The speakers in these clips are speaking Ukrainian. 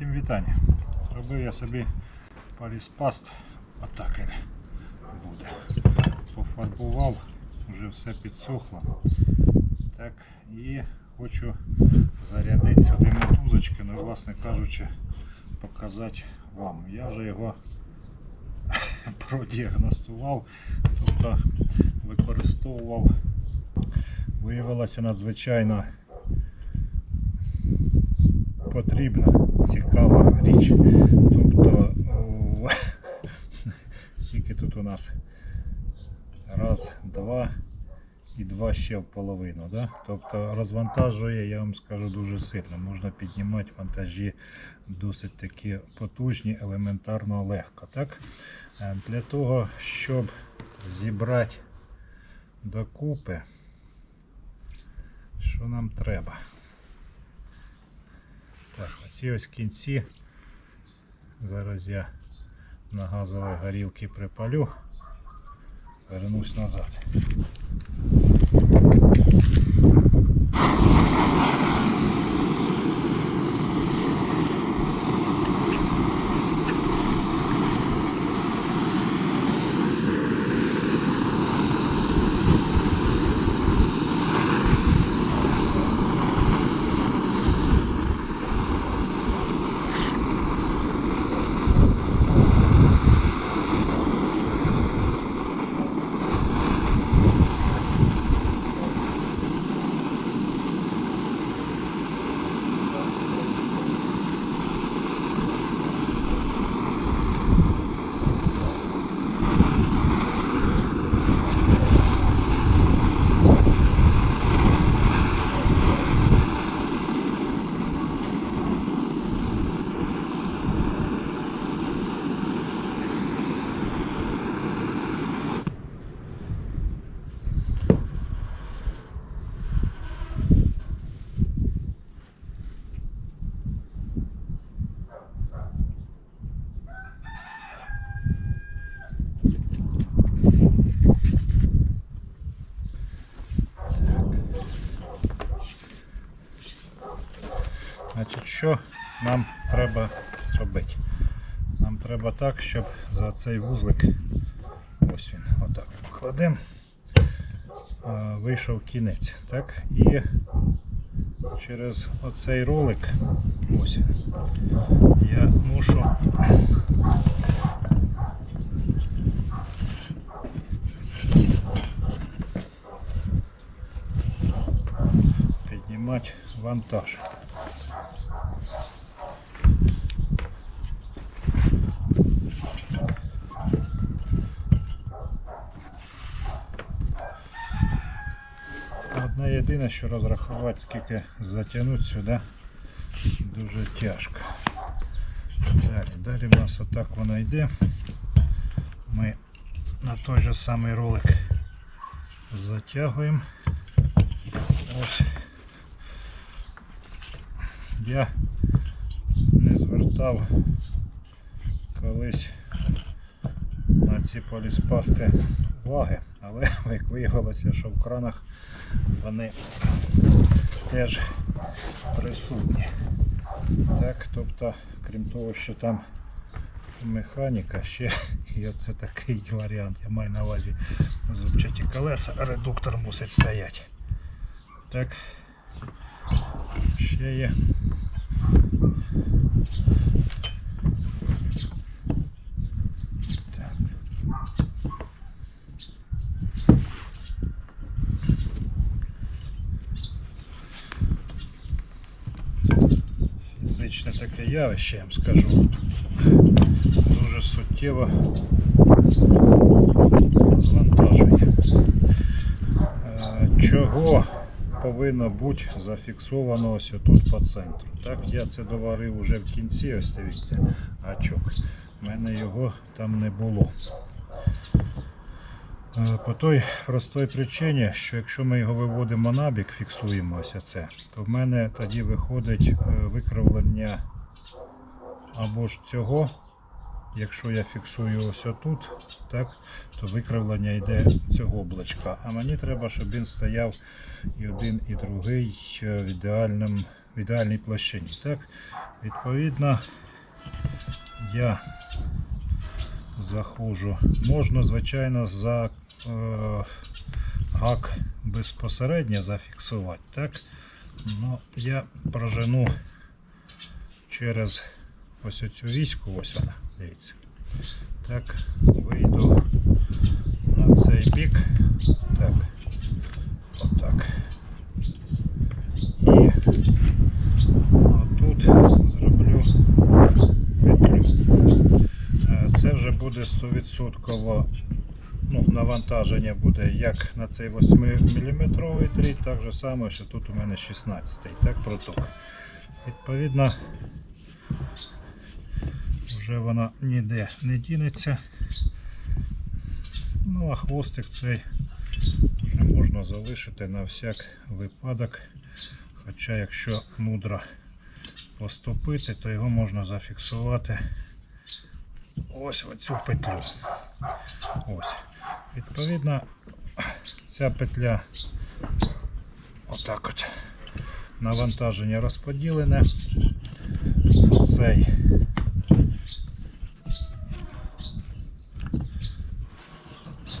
Всім вітання. Зробив я собі поліспаст. Отак він буде. Пофарбував, вже все підсохло. Так, і хочу зарядити сюди мотузочки, ну власне кажучи, показати вам. Я вже його продіагностував, тобто використовував. Виявилося надзвичайно потрібна, цікава річ. Тобто, скільки тут у нас? Раз, два і два ще в половину. Да? Тобто розвантажує, я вам скажу, дуже сильно. Можна піднімати вантажі досить такі потужні, елементарно легко. Так? Е, Для того, щоб зібрати докупи, що нам треба? Так, оці ось кінці. Зараз я на газовій горілці припалю. Вернусь назад. Що нам треба зробити? Нам треба так, щоб за цей вузлик, ось він, отак покладемо, вийшов кінець. Так? І через оцей ролик, ось я мушу піднімати вантаж. Єдине, що розрахувати, скільки затягнути сюди дуже тяжко. Далі, далі в нас отак воно йде. Ми на той же самий ролик затягуємо. Ось. Я не звертав колись на ці поліспасти уваги, але як виявилося, що в кранах вони теж присутні. Так, тобто, крім того, що там механіка, ще є такий варіант. Я маю на увазі зубчаті колеса, редуктор мусить стояти. Так, ще є. Так. Фізичне таке явище, я вам скажу. Дуже суттєво звантажує. Е, Чого повинно бути зафіксовано ось тут по центру? Так, я це доварив уже в кінці, ось дивіться, гачок. У мене його там не було. Е, По той простій причині, що якщо ми його виводимо на бік, фіксуємо ось це, то в мене тоді виходить е, викривлення або ж цього, якщо я фіксую ось отут, так, то викривлення йде цього облачка. А мені треба, щоб він стояв і один, і другий е, в ідеальному в ідеальній площині. Так, відповідно, я заходжу. Можна, звичайно, за е, гак безпосередньо зафіксувати. Так? Ну, я прожену через ось оцю віську, ось вона, дивіться. Так, вийду на цей бік. Так. Отак. І отут зроблю петлю. Е, Це вже буде 100% ну, навантаження буде як на цей 8 мм дріт, так же само, що тут у мене 16-й так, проток. Відповідно, вже вона ніде не дінеться. Ну а хвостик цей вже можна залишити на всяк випадок. Хоча якщо мудро поступити, то його можна зафіксувати ось в цю петлю. Ось. Відповідно, ця петля отак от навантаження розподілене. Цей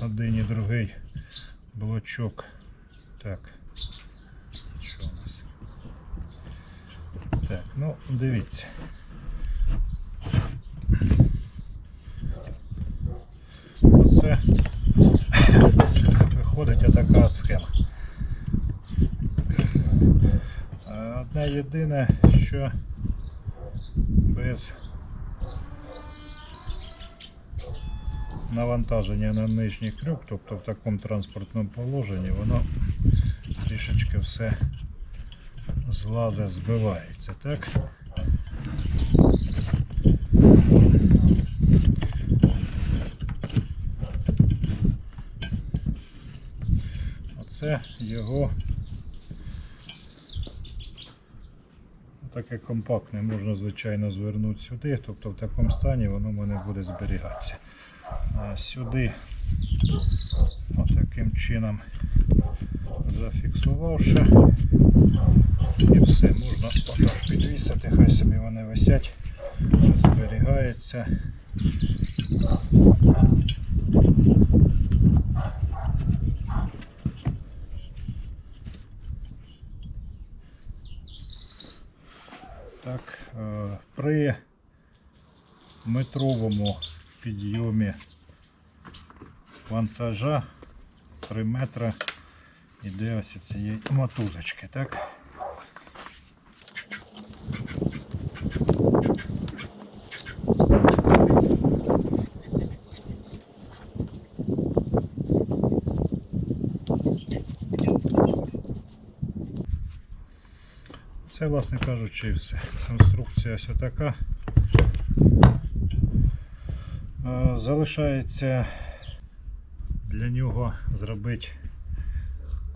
один і другий блочок. Так. Що у нас? Так, ну дивіться. Оце виходить отака схема. Е, Одне єдине, що без навантаження на нижній крюк, тобто в такому транспортному положенні, воно трішечки все злазе, збивається, так? Оце його таке компактне, можна звичайно звернути сюди, тобто в такому стані воно в мене буде зберігатися. А сюди отаким чином зафіксувавши і все, можна отак підвісити, хай собі вони висять, зберігаються. Так, е, при метровому підйомі вантажа 3 метри іде ось цієї мотузочки, так? Це, власне кажучи, і все. Конструкція ось така. Залишається для нього зробити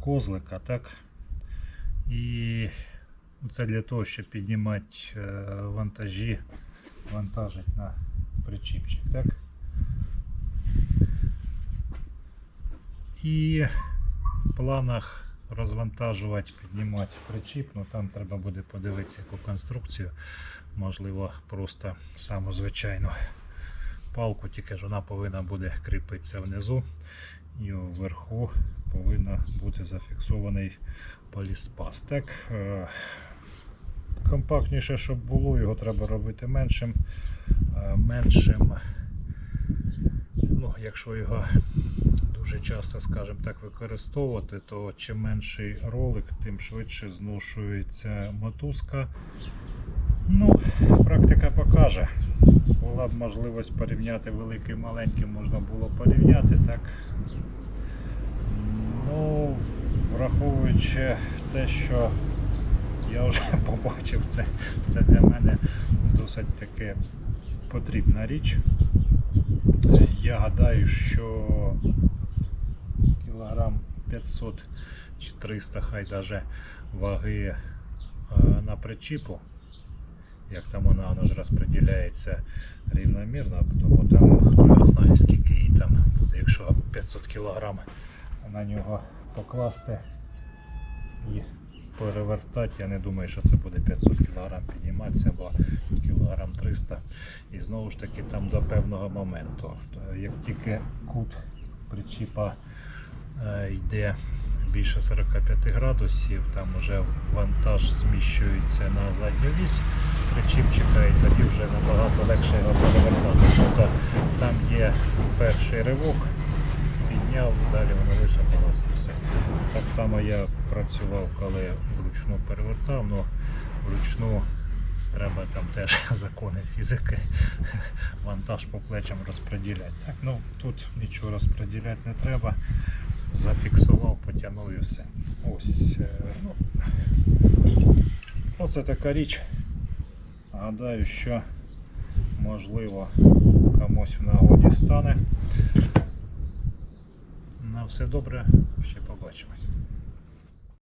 козлика, так? І це для того, щоб піднімати е, вантажі, вантажити на причіпчик, так? І в планах розвантажувати, піднімати причіп, ну там треба буде подивитися яку конструкцію. Можливо, просто саму звичайну палку, тільки ж вона повинна буде кріпитися внизу і вверху повинен бути зафіксований поліспас. Так, е, компактніше, щоб було, його треба робити меншим. Е, Меншим, ну, якщо його дуже часто, скажімо так, використовувати, то чим менший ролик, тим швидше зношується мотузка. Ну, практика покаже. Була б можливість порівняти великий і маленький, можна було порівняти, так. Ну, враховуючи те, що я вже побачив, це, це для мене досить таки потрібна річ. Я гадаю, що кілограм 500 чи 300 хай даже ваги е, на причіпу, як там вона, вона ж розподіляється рівномірно, тому там хто його знає скільки її там буде, якщо 500 кг на нього покласти і перевертати, я не думаю, що це буде 500 кг підніматися, або кілограм 300. І знову ж таки там до певного моменту. Як тільки кут причіпа е, йде більше 45 градусів, там вже вантаж зміщується на задню вісь причіпчика і тоді вже набагато легше його перевертати. Тобто там є перший ривок, підняв, далі воно висипалося все. Так само я працював, коли вручну перевертав, але вручну треба там теж закони фізики, вантаж по плечам розподіляти. Так, ну тут нічого розподіляти не треба. Зафіксував, потягнув і все. Ось. е, Ну, оце така річ. Гадаю, що можливо комусь в нагоді стане. На все добре, ще побачимось.